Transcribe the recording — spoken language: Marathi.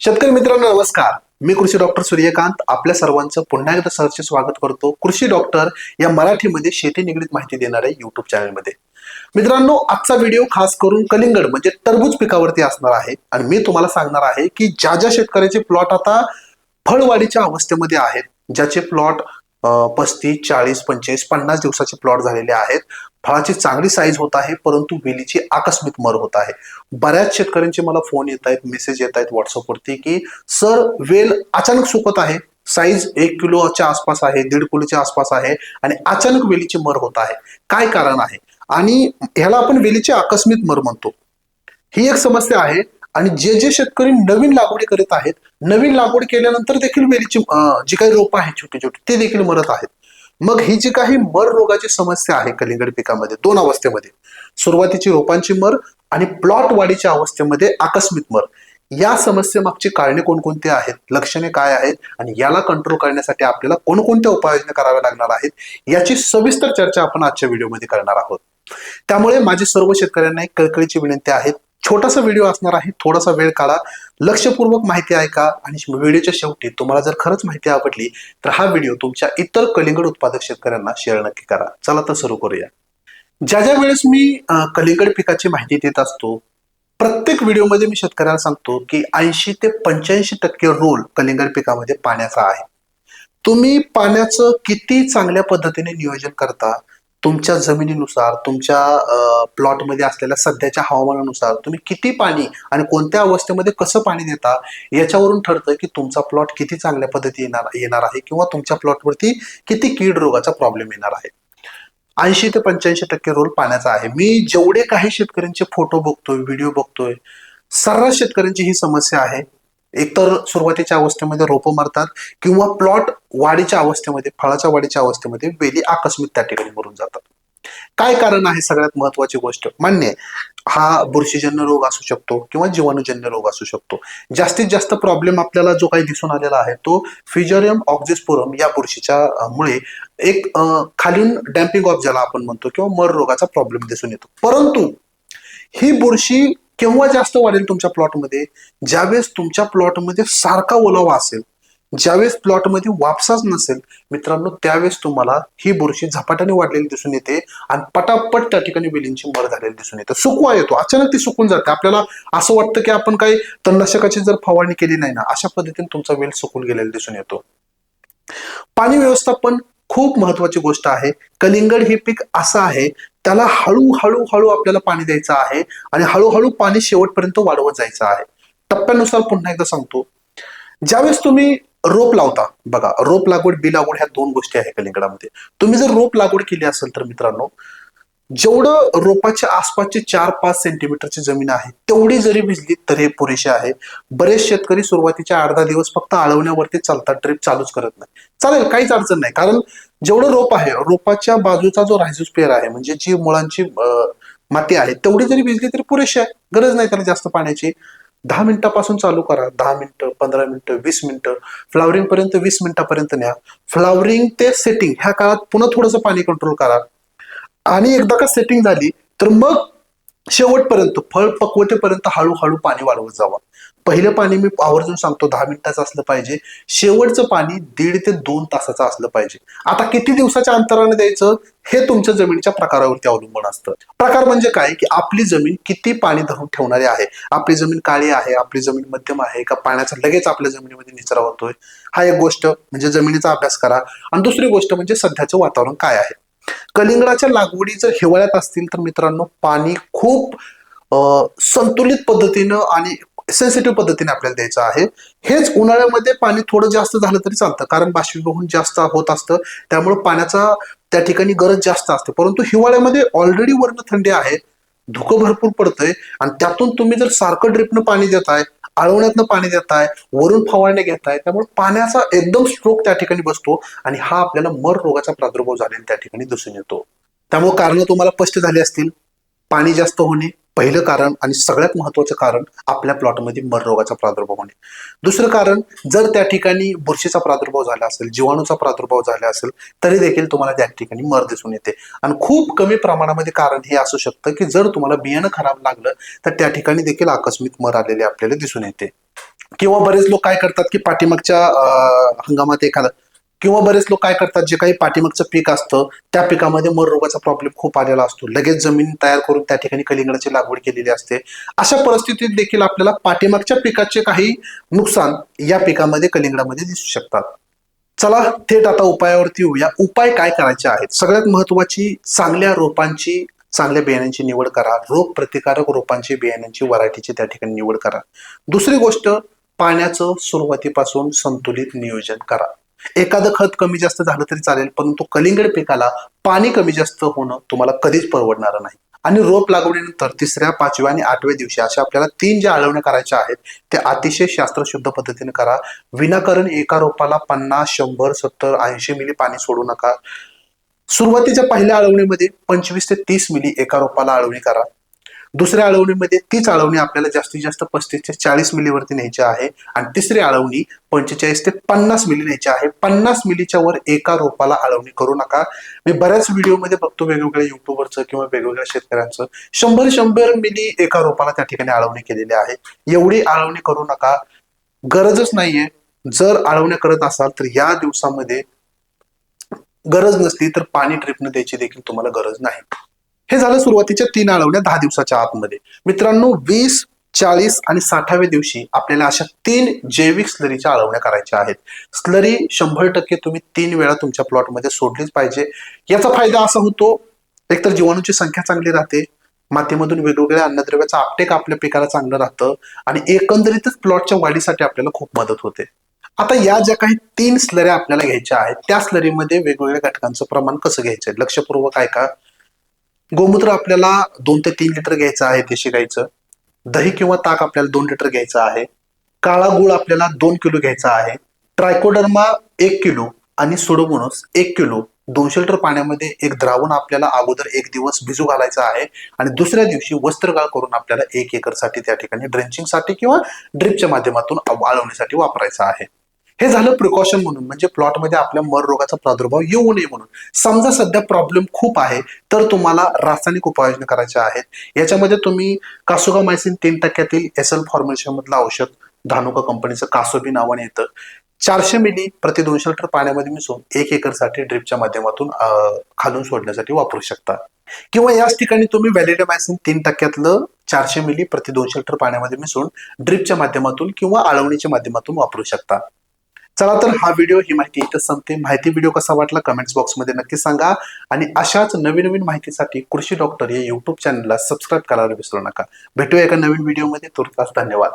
शेतकरी मित्रांनो नमस्कार. मी कृषी डॉक्टर सूर्यकांत. आपल्या सर्वांचं पुन्हा एकदा सहर्ष स्वागत करतो. कृषी डॉक्टर या मराठीमध्ये शेती निगडीत माहिती देणाऱ्या युट्यूब चॅनलमध्ये मित्रांनो आजचा व्हिडिओ खास करून कलिंगड म्हणजे टरबूज पिकावरती असणार आहे. आणि मी तुम्हाला सांगणार आहे की ज्या ज्या शेतकऱ्याचे प्लॉट आता फळवाढीच्या अवस्थेमध्ये आहेत ज्याचे प्लॉट पस्तीस चाळीस पंचेचाळीस पन्नास दिवसाचे प्लॉट झालेले आहेत. फळाची चांगली साईज होत आहे परंतु वेलीची आकस्मिक मर होत आहे. बऱ्याच शेतकऱ्यांचे मला फोन येत आहेत मेसेज येत आहेत व्हॉट्सअपवरती की सर वेल अचानक सुकत आहे. साईज एक किलोच्या आसपास आहे दीड किलोच्या आसपास आहे आणि अचानक वेलीची मर होत आहे. काय कारण आहे? आणि ह्याला आपण वेलीची आकस्मिक मर म्हणतो. ही एक समस्या आहे. आणि जे जे शेतकरी नवीन लागवडी करीत आहेत नवीन लागवड केल्यानंतर देखील वेलीची जी काही रोपं आहेत छोटी छोटी ते देखील मरत आहेत. मग ही जी काही मर रोगाची समस्या आहे कलिंगड पिकामध्ये दोन अवस्थेमध्ये सुरुवातीची रोपांची मर आणि प्लॉट वाढीच्या अवस्थेमध्ये आकस्मिक मर या समस्येमागची कारणे कोणकोणती आहेत लक्षणे काय आहेत आणि याला कंट्रोल करण्यासाठी आपल्याला कोणकोणत्या उपाययोजना कराव्या लागणार आहेत याची सविस्तर चर्चा आपण आजच्या व्हिडिओमध्ये करणार आहोत. त्यामुळे माझी सर्व शेतकऱ्यांना एक कळकळीची विनंती आहे छोटासा व्हिडिओ असणार आहे. थोडासा वेळ काढा. लक्षपूर्वक माहिती ऐका आणि व्हिडिओच्या शेवटी तुम्हाला जर खरंच माहिती आवडली तर हा व्हिडिओ तुमच्या इतर कलिंगड उत्पादक शेतकऱ्यांना शेअर नक्की करा. चला तर सुरू करूया. ज्या ज्या वेळेस मी कलिंगड पिकाची माहिती देत असतो प्रत्येक व्हिडिओमध्ये मी शेतकऱ्यांना सांगतो की ऐंशी ते पंच्याऐंशी टक्के रोल कलिंगड पिकामध्ये पाण्याचा आहे. तुम्ही पाण्याचं किती चांगल्या पद्धतीने नियोजन करता तुमच्या जमिनीनुसार तुमच्या प्लॉटमध्ये असलेल्या सध्याच्या हवामानानुसार तुम्ही किती पाणी आणि कोणत्या अवस्थेमध्ये कसं पाणी देता याच्यावरून ठरतं की तुमचा प्लॉट किती चांगल्या पद्धती येणार येणार आहे किंवा तुमच्या प्लॉटवरती किती कीड रोगाचा प्रॉब्लेम येणार आहे. ऐंशी ते पंच्याऐंशी टक्के रोल पाण्याचा आहे. मी जेवढे काही शेतकऱ्यांचे फोटो बघतोय व्हिडिओ बघतोय सर्रास शेतकऱ्यांची ही समस्या आहे. एकतर सुरुवातीच्या अवस्थेमध्ये रोपं मारतात किंवा प्लॉट वाढीच्या अवस्थेमध्ये फळाच्या वाढीच्या अवस्थेमध्ये वेली आकस्मिक त्या ठिकाणी मरून जातात. काय कारण आहे सगळ्यात महत्वाची गोष्ट? मान्य हा बुरशीजन्य रोग असू शकतो किंवा जीवाणूजन्य रोग असू शकतो. जास्तीत जास्त प्रॉब्लेम आपल्याला जो काही दिसून आलेला आहे तो फिजरियम ऑक्झिस्पोरम या बुरशीच्या मुळे एक अं, खालून डॅम्पिंग ऑफ ज्याला आपण म्हणतो किंवा मर रोगाचा प्रॉब्लेम दिसून येतो. परंतु ही बुरशी केव्हा जास्त वाढेल तुमच्या प्लॉटमध्ये ज्यावेळेस तुमच्या प्लॉटमध्ये सारखा ओलावा असेल ज्यावेळेस प्लॉटमध्ये वापसाच नसेल मित्रांनो त्यावेळेस तुम्हाला ही बुरशी झपाट्याने वाढलेली दिसून येते आणि पटापट त्या ठिकाणी वेलींची मर झालेली दिसून येते. सुकवा येतो. अचानक ती सुकून जाते. आपल्याला असं वाटतं की आपण काही तणनाशकाची जर फवारणी केली नाही ना अशा पद्धतीने तुमचा वेल सुकून गेलेला दिसून येतो. पाणी व्यवस्थापन खूप महत्वाची गोष्ट आहे. कलिंगड हे पीक असं आहे त्याला हळूहळू हळू आपल्याला पाणी द्यायचं आहे आणि हळूहळू पाणी शेवटपर्यंत वाढवत जायचं आहे. टप्प्यानुसार पुन्हा एकदा सांगतो. ज्यावेळेस तुम्ही रोप लावता बघा रोप लागवड बी लागवड ह्या दोन गोष्टी आहे कलिंगडामध्ये. तुम्ही जर रोप लागवड केली असेल तर मित्रांनो जेवढं रोपाच्या आसपासची चार पाच सेंटीमीटरची जमीन आहे तेवढी जरी भिजली तरी पुरेशी आहे. बरेच शेतकरी सुरुवातीच्या अर्धा दिवस फक्त आळवण्यावरती चालतात ड्रिप चालूच करत नाही चालेल काहीच अडचण नाही. कारण जेवढं रोप आहे रोपाच्या बाजूचा जो रायझोस्पेअर आहे म्हणजे जी मुळांची माती आहे तेवढी जरी भिजली तरी पुरेशी आहे. गरज नाही त्याला जास्त पाण्याची. दहा मिनिटापासून चालू करा. दहा मिनिटं पंधरा मिनिटं वीस मिनिटं. फ्लावरिंग पर्यंत वीस मिनिटापर्यंत न्या. फ्लावरिंग ते सेटिंग ह्या काळात पुन्हा थोडंसं पाणी कंट्रोल करा. आणि एकदा का सेटिंग झाली तर मग शेवटपर्यंत फळ पकवतेपर्यंत हळूहळू पाणी वाढवत जावा. पहिलं पाणी मी आवर्जून सांगतो दहा मिनिटाचं असलं पाहिजे. शेवटचं पाणी दीड ते दोन तासाचं असलं पाहिजे. आता किती दिवसाच्या अंतराने द्यायचं? हे तुमच्या जमिनीच्या प्रकारावरती अवलंबून असतं. प्रकार म्हणजे काय? की आपली जमीन किती पाणी धरून ठेवणारी आहे? आपली जमीन काळी आहे? आपली जमीन मध्यम आहे? का पाण्याचा लगेच आपल्या जमिनीमध्ये निचरा होतोय? हा एक गोष्ट म्हणजे जमिनीचा अभ्यास करा. आणि दुसरी गोष्ट म्हणजे सध्याचं वातावरण काय आहे? कलिंगडाच्या लागवडी जर हिवाळ्यात असतील तर मित्रांनो पाणी खूप संतुलित पद्धतीनं आणि सेन्सिटिव्ह पद्धतीने आपल्याला द्यायचं आहे. हेच उन्हाळ्यामध्ये पाणी थोडं जास्त झालं तरी चालतं कारण बाष्पीभवन जास्त होत असतं. त्यामुळे पाण्याचा त्या ठिकाणी गरज जास्त असते. परंतु हिवाळ्यामध्ये ऑलरेडी वर्ण थंडी आहे धुकं भरपूर पडतंय आणि त्यातून तुम्ही जर सारखं ड्रिपनं पाणी देताय आळवण्यातनं पाणी देताय वरून फवारणी घेताय त्यामुळे पाण्याचा एकदम स्ट्रोक त्या ठिकाणी बसतो आणि हा आपल्याला मर रोगाचा प्रादुर्भाव झालेला त्या ठिकाणी दिसून येतो. त्यामुळे कारण तुम्हाला स्पष्ट झाली असतील. पाणी जास्त होणे पहिलं कारण आणि सगळ्यात महत्वाचं कारण आपल्या प्लॉटमध्ये मर रोगाचा प्रादुर्भाव होणे. दुसरं कारण जर त्या ठिकाणी बुरशीचा प्रादुर्भाव झाला असेल जीवाणूचा प्रादुर्भाव झाला असेल तरी देखील तुम्हाला त्या ठिकाणी मर दिसून येते. आणि खूप कमी प्रमाणामध्ये कारण हे असू शकतं की जर तुम्हाला बियाणं खराब लागलं तर त्या ठिकाणी देखील आकस्मिक मर आलेले आपल्याला दिसून येते. किंवा बरेच लोक काय करतात की पाठीमागच्या हंगामात एखादा किंवा बरेच लोक काय करतात जे काही पाठीमागचं पीक असतं त्या पिकामध्ये मर रोगाचा प्रॉब्लेम खूप आलेला असतो. लगेच जमीन तयार करून त्या ठिकाणी कलिंगडाची लागवड केलेली असते. अशा परिस्थितीत देखील आपल्याला पाठीमागच्या पिकाचे काही नुकसान या पिकामध्ये कलिंगडामध्ये दिसू शकतात. चला थेट आता उपायावरती येऊया. उपाय काय करायचे आहेत? सगळ्यात महत्वाची चांगल्या रोपांची चांगल्या बियाण्यांची निवड करा. रोग प्रतिकारक रोपांची बियाण्यांची व्हरायटीची त्या ठिकाणी निवड करा. दुसरी गोष्ट पाण्याचं सुरुवातीपासून संतुलित नियोजन करा. एखादं खत कमी जास्त झालं तरी चालेल परंतु कलिंगड पिकाला पाणी कमी जास्त होणं तुम्हाला कधीच परवडणार नाही. आणि रोप लागवडीनंतर तिसऱ्या पाचव्या आणि आठव्या दिवशी अशा आपल्याला तीन ज्या आळवण्या करायच्या आहेत त्या अतिशय शास्त्रशुद्ध पद्धतीने करा. विनाकारण एका रोपाला पन्नास शंभर सत्तर ऐंशी मिली पाणी सोडू नका. सुरुवातीच्या पहिल्या आळवणीमध्ये पंचवीस ते तीस मिली एका रोपाला आळवणी करा. दुसऱ्या अळवणीमध्ये तीच आळवणी आपल्याला जास्तीत जास्त पस्तीस ते चाळीस मिलीवरती न्यायची आहे. आणि तिसरी अळवणी पंचेचाळीस ते पन्नास मिली न्यायची आहे. पन्नास मिलीच्या वर एका रोपाला आळवणी करू नका. मी बऱ्याच व्हिडिओमध्ये बघतो वेगवेगळ्या युट्यूबरचं किंवा वेगवेगळ्या शेतकऱ्यांचं. शंभर शंभर मिली एका रोपाला त्या ठिकाणी आळवणी केलेली आहे. एवढी आळवणी करू नका. गरजच नाहीये. जर आळवण्या करत असाल तर या दिवसामध्ये गरज नसली तर पाणी ट्रिपनं द्यायची देखील तुम्हाला गरज नाही. हे झालं सुरुवातीच्या तीन आळवण्या दहा दिवसाच्या आतमध्ये. मित्रांनो वीस चाळीस आणि साठाव्या दिवशी आपल्याला अशा तीन जैविक स्लरीच्या आळवण्या करायच्या आहेत. स्लरी शंभर टक्के तुम्ही तीन वेळा तुमच्या प्लॉटमध्ये सोडलीच पाहिजे. याचा फायदा असा होतो एकतर जीवाणूची संख्या चांगली राहते मातीमधून वेगवेगळ्या अन्नद्रव्याचं आपटेक आपल्या पिकाला चांगलं राहतं आणि एकंदरीतच प्लॉटच्या वाढीसाठी आपल्याला खूप मदत होते. आता या ज्या काही तीन स्लऱ्या आपल्याला घ्यायच्या आहेत त्या स्लरीमध्ये वेगवेगळ्या घटकांचं प्रमाण कसं आहे? लक्षपूर्वक ऐका. गोमूत्र आपल्याला दोन ते तीन लिटर घ्यायचं आहे देशी गाईचं. दही किंवा ताक आपल्याला दोन लिटर घ्यायचं आहे. काळा गुळ आपल्याला दोन किलो घ्यायचा आहे. ट्रायकोडर्मा एक किलो आणि सुडोमोनस एक किलो. दोनशे लिटर पाण्यामध्ये एक द्रावण आपल्याला अगोदर एक दिवस भिजू घालायचं आहे आणि दुसऱ्या दिवशी वस्त्रगाळ करून आपल्याला एक एकरसाठी त्या ठिकाणी ड्रेंचिंगसाठी किंवा ड्रिपच्या माध्यमातून वाळवण्यासाठी वापरायचं आहे. हे झालं प्रिकॉशन म्हणून. म्हणजे प्लॉटमध्ये आपल्या मर रोगाचा प्रादुर्भाव येऊ नये म्हणून. समजा सध्या प्रॉब्लेम खूप आहे तर तुम्हाला रासायनिक उपाययोजना करायच्या आहेत. याच्यामध्ये तुम्ही कासोगामायसिन तीन टक्क्यातील एस एल फॉर्म्युलेशन मधलं औषध धानुका कंपनीचं कासोबी नावाने येतं चारशे मिली प्रति दोनशे लिटर पाण्यामध्ये मिसळून एक एकरसाठी ड्रिपच्या माध्यमातून खालून सोडण्यासाठी वापरू शकता. किंवा याच ठिकाणी तुम्ही व्हॅलिडमायसिन तीन टक्क्यातलं चारशे मिली प्रति दोनशे लिटर पाण्यामध्ये मिसळून ड्रिपच्या माध्यमातून किंवा आळवणीच्या माध्यमातून वापरू शकता. चला तर हा व्हिडिओ ही माहिती इथं संपते. माहिती व्हिडिओ कसा वाटला कमेंट्स बॉक्समध्ये नक्की सांगा. आणि अशाच नवीन नवीन माहितीसाठी कृषी डॉक्टर या युट्यूब चॅनलला सबस्क्राईब करायला विसरू नका. भेटूया एका नवीन व्हिडिओमध्ये तुर्तास धन्यवाद.